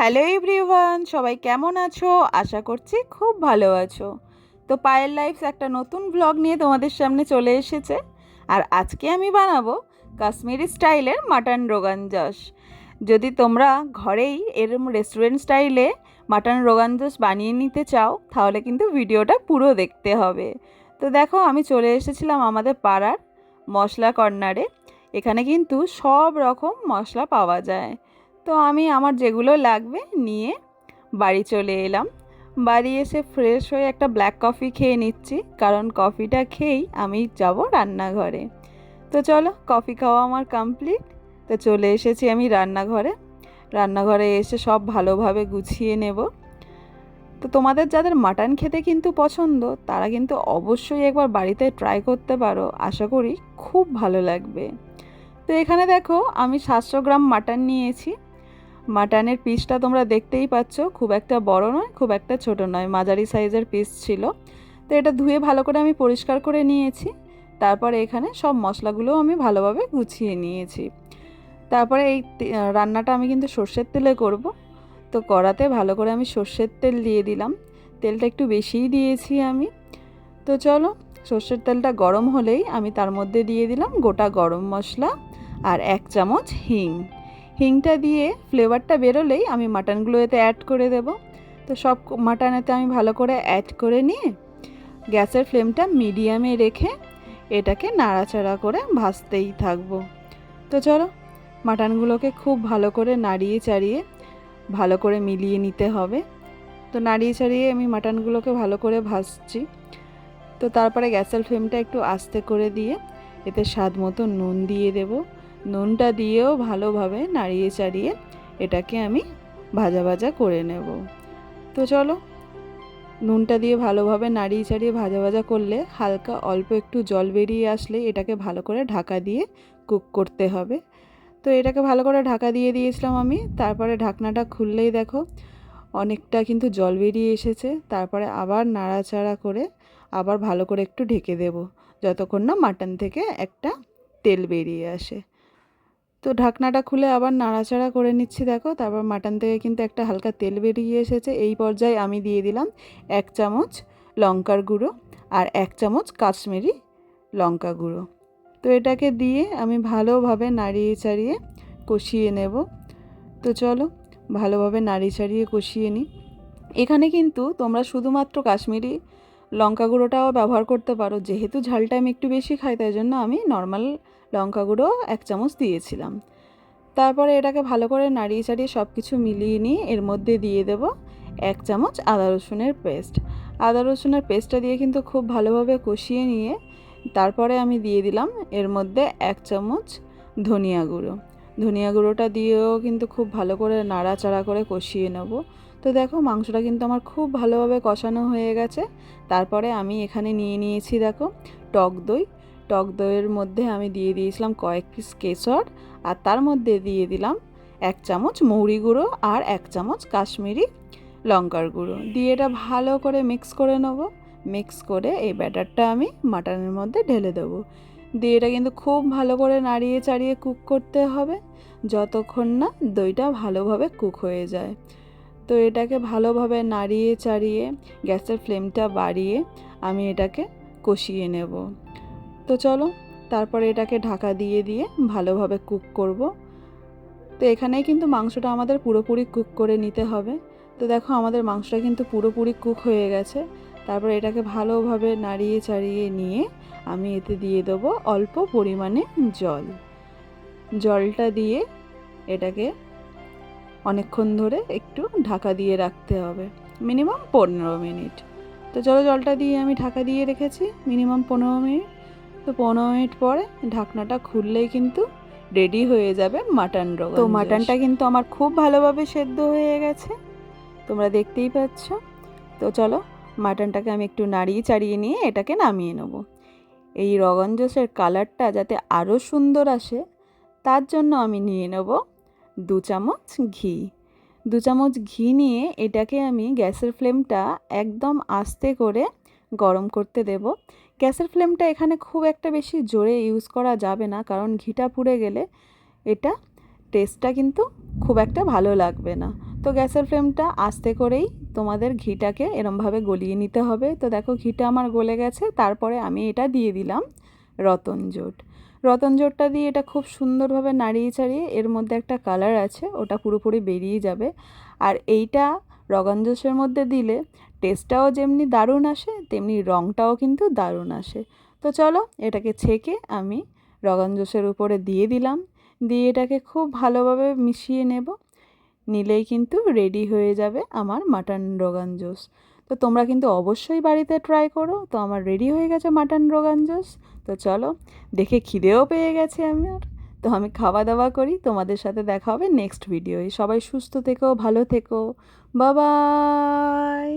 Hello everyone সবাই কেমন আছো? আশা করছি খুব ভালো আছো। তো পায়েল লাইফস একটা নতুন ব্লগ নিয়ে তোমাদের সামনে চলে এসেছে। আর আজকে আমি বানাবো কাশ্মীরি স্টাইলের মাটন রোগান জশ যদি তোমরা ঘরেই এরম রেস্টুরেন্ট স্টাইলে মাটন রোগান জশ বানিয়ে নিতে চাও, তাহলে কিন্তু ভিডিওটা পুরো দেখতে হবে। তো দেখো, আমি চলে এসেছিলাম আমাদের পাড়ার মশলা কর্নারে। এখানে কিন্তু সব রকম মশলা পাওয়া যায়। তো আমি আমার যেগুলো লাগবে নিয়ে বাড়ি চলে এলাম। বাড়ি এসে ফ্রেশ হয়ে একটা ব্ল্যাক কফি খেয়ে নিচ্ছি, কারণ কফিটা খেয়েই আমি যাব রান্নাঘরে। তো চলো কফি খাওয়া আমার কমপ্লিট তো চলে এসেছি আমি রান্নাঘরে। রান্নাঘরে এসে সব ভালোভাবে গুছিয়ে নেব। তো তোমাদের যাদের মাটন খেতে কিন্তু পছন্দ, তারা কিন্তু অবশ্যই একবার বাড়িতে ট্রাই করতে পারো। আশা করি খুব ভালো লাগবে। তো এখানে দেখো, আমি সাতশো গ্রাম মাটন নিয়েছি। মাটনের পিসটা তোমরা দেখতেই পাচ্ছ, খুব একটা বড় নয়, খুব একটা ছোট নয়, মাঝারি সাইজের পিস ছিল। তো এটা ধুয়ে ভালো করে আমি পরিষ্কার করে নিয়েছি। তারপরে এখানে সব মশলাগুলোও আমি ভালোভাবে গুছিয়ে নিয়েছি। তারপরে এই রান্নাটা আমি কিন্তু সর্ষের তেলে করব। তো কড়াতে ভালো করে আমি সর্ষের তেল দিয়ে দিলাম। তেলটা একটু বেশিই দিয়েছি আমি। তো চলো, সর্ষের তেলটা গরম হলেই আমি তার মধ্যে দিয়ে দিলাম গোটা গরম মশলা আর এক চামচ হিং। হিংটা দিয়ে ফ্লেভারটা বেরোলেই আমি মাটনগুলো এতে অ্যাড করে দেব। তো সব মাটন এতে আমি ভালো করে অ্যাড করে নিয়ে গ্যাসের ফ্লেমটা মিডিয়ামে রেখে এটাকে নাড়াচাড়া করে ভাজতেই থাকব। তো চলো, মাটনগুলোকে খুব ভালো করে নাড়িয়ে চাড়িয়ে ভালো করে মিলিয়ে নিতে হবে। তো নাড়িয়ে চাড়িয়ে আমি মাটনগুলোকে ভালো করে ভাজছি। তো তারপরে গ্যাসের ফ্লেমটা একটু আস্তে করে দিয়ে এতে স্বাদ মতো নুন দিয়ে দেবো। নুনটা দিয়েও ভালোভাবে নাড়িয়ে চাড়িয়ে এটাকে আমি ভাজা ভাজা করে নেব। তো চলো, নুনটা দিয়ে ভালোভাবে নাড়িয়ে চাড়িয়ে ভাজা ভাজা করলে হালকা অল্প একটু জল বেরিয়ে আসলে এটাকে ভালো করে ঢাকা দিয়ে কুক করতে হবে। তো এটাকে ভালো করে ঢাকা দিয়ে দিয়েছিলাম আমি, তারপরে ঢাকনাটা খুললেই দেখো অনেকটা কিন্তু জল বেরিয়ে এসেছে, তারপরে আবার নাড়াচাড়া করে আবার ভালো করে একটু ঢেকে দেব, যতক্ষণ না মাটন থেকে একটা তেল বেরিয়ে আসে। তো ঢাকনাটা খুলে আবার নাড়াচাড়া করে নিচ্ছি, দেখো। তারপর মাটন থেকে কিন্তু একটা হালকা তেল বেরিয়ে এসেছে। এই পর্যায়ে আমি দিয়ে দিলাম এক চামচ লঙ্কার গুঁড়ো আর এক চামচ কাশ্মীরি লঙ্কা গুঁড়ো। তো এটাকে দিয়ে আমি ভালোভাবে নাড়িয়ে চাড়িয়ে কষিয়ে নেব। তো চলো, ভালোভাবে নাড়িয়ে চাড়িয়ে কষিয়ে নিই। এখানে কিন্তু তোমরা শুধুমাত্র কাশ্মীরি লঙ্কা গুঁড়োটাও ব্যবহার করতে পারো। যেহেতু ঝালটা আমি একটু বেশি খাই, তাই জন্য আমি নর্মাল লঙ্কা গুঁড়ো এক চামচ দিয়েছিলাম। তারপরে এটাকে ভালো করে নাড়িয়ে চাড়িয়ে সব কিছু মিলিয়ে নিয়ে এর মধ্যে দিয়ে দেব এক চামচ আদা রসুনের পেস্ট। আদা রসুনের পেস্টটা দিয়ে কিন্তু খুব ভালোভাবে কষিয়ে নিয়ে তারপরে আমি দিয়ে দিলাম এর মধ্যে এক চামচ ধনিয়া গুঁড়ো। ধনিয়া গুঁড়োটা দিয়েও কিন্তু খুব ভালো করে নাড়াচাড়া করে কষিয়ে নেব। তো দেখো মাংসটা কিন্তু আমার খুব ভালোভাবে কষানো হয়ে গেছে। তারপরে আমি এখানে নিয়ে নিয়েছি দেখো টক দই। টক দইয়ের মধ্যে আমি দিয়ে দিয়েছিলাম কয়েক পিস কেশর আর তার মধ্যে দিয়ে দিলাম এক চামচ মৌরি গুঁড়ো আর এক চামচ কাশ্মীরি লঙ্কার গুঁড়ো। দিয়ে এটা ভালো করে মিক্স করে নেব। মিক্স করে এই ব্যাটারটা আমি মাটনের মধ্যে ঢেলে দেবো। দিয়ে এটা কিন্তু খুব ভালো করে নাড়িয়ে চাড়িয়ে কুক করতে হবে। যতক্ষণ না দইটা ভালোভাবে কুক হয়ে যায়। তো এটাকে ভালোভাবে নাড়িয়ে চাড়িয়ে গ্যাসের ফ্লেমটা বাড়িয়ে আমি এটাকে কষিয়ে নেব। তো চলো, তারপরে এটাকে ঢাকা দিয়ে দিয়ে ভালোভাবে কুক করব। তো এখানেই কিন্তু মাংসটা আমাদের পুরোপুরি কুক করে নিতে হবে। তো দেখো আমাদের মাংসটা কিন্তু পুরোপুরি কুক হয়ে গেছে। তারপর এটাকে ভালোভাবে নাড়িয়ে চাড়িয়ে নিয়ে আমি এতে দিয়ে দেবো অল্প পরিমাণে জল। জলটা দিয়ে এটাকে অনেকক্ষণ ধরে একটু ঢাকা দিয়ে রাখতে হবে। মিনিমাম পনেরো মিনিট। তো চলো জলটা দিয়ে আমি ঢাকা দিয়ে রেখেছি মিনিমাম পনেরো মিনিট। তো পনেরো মিনিট পরে ঢাকনাটা খুললেই কিন্তু রেডি হয়ে যাবে মাটন রোগ তো মাটনটা কিন্তু আমার খুব ভালোভাবে সেদ্ধ হয়ে গেছে। তোমরা দেখতেই পাচ্ছ। তো চলো মাটনটাকে আমি একটু নাড়িয়ে চাড়িয়ে নিয়ে এটাকে নামিয়ে নেব। এই রগন জোসের কালারটা যাতে আরও সুন্দর আসে তার জন্য আমি নিয়ে নেব দু চামচ ঘি। দু চামচ ঘি নিয়ে এটাকে আমি গ্যাসের ফ্লেমটা একদম আস্তে করে গরম করতে দেব। গ্যাসের ফ্লেমটা এখানে খুব একটা বেশি জোরে ইউজ করা যাবে না, কারণ ঘিটা পুড়ে গেলে এটা টেস্টটা কিন্তু খুব একটা ভালো লাগবে না। তো গ্যাসের ফ্লেমটা আস্তে করেই তোমাদের ঘিটাকে এরমভাবে গলিয়ে নিতে হবে। তো দেখো ঘিটা আমার গলে গেছে, তারপরে আমি এটা দিয়ে দিলাম রতনজোট রতনজোটটা দিয়ে এটা খুব সুন্দরভাবে নাড়িয়ে চাড়িয়ে এর মধ্যে একটা কালার আছে, ওটা পুরোপুরি বেরিয়ে যাবে। আর এইটা রগন জোসের মধ্যে দিলে টেস্টটাও যেমনি দারুণ আসে, তেমনি রঙটাও কিন্তু দারুণ আসে। তো চলো এটাকে ছেঁকে আমি রগন জোসের উপরে দিয়ে দিলাম। দিয়ে এটাকে খুব ভালোভাবে মিশিয়ে নেব। নিলেই কিন্তু রেডি হয়ে যাবে আমার মাটন রোগান জোস। তো তোমরা কিন্তু অবশ্যই বাড়িতে ট্রাই করো। তো আমার রেডি হয়ে গেছে মাটন রোগান জোস তো চলো, দেখে খিদেও পেয়ে গেছে আমার তো আমি খাওয়া দাওয়া করি, তোমাদের সাথে দেখা হবে নেক্সট ভিডিওয়ে সবাই সুস্থ থেকো, ভালো থেকো। বাবাই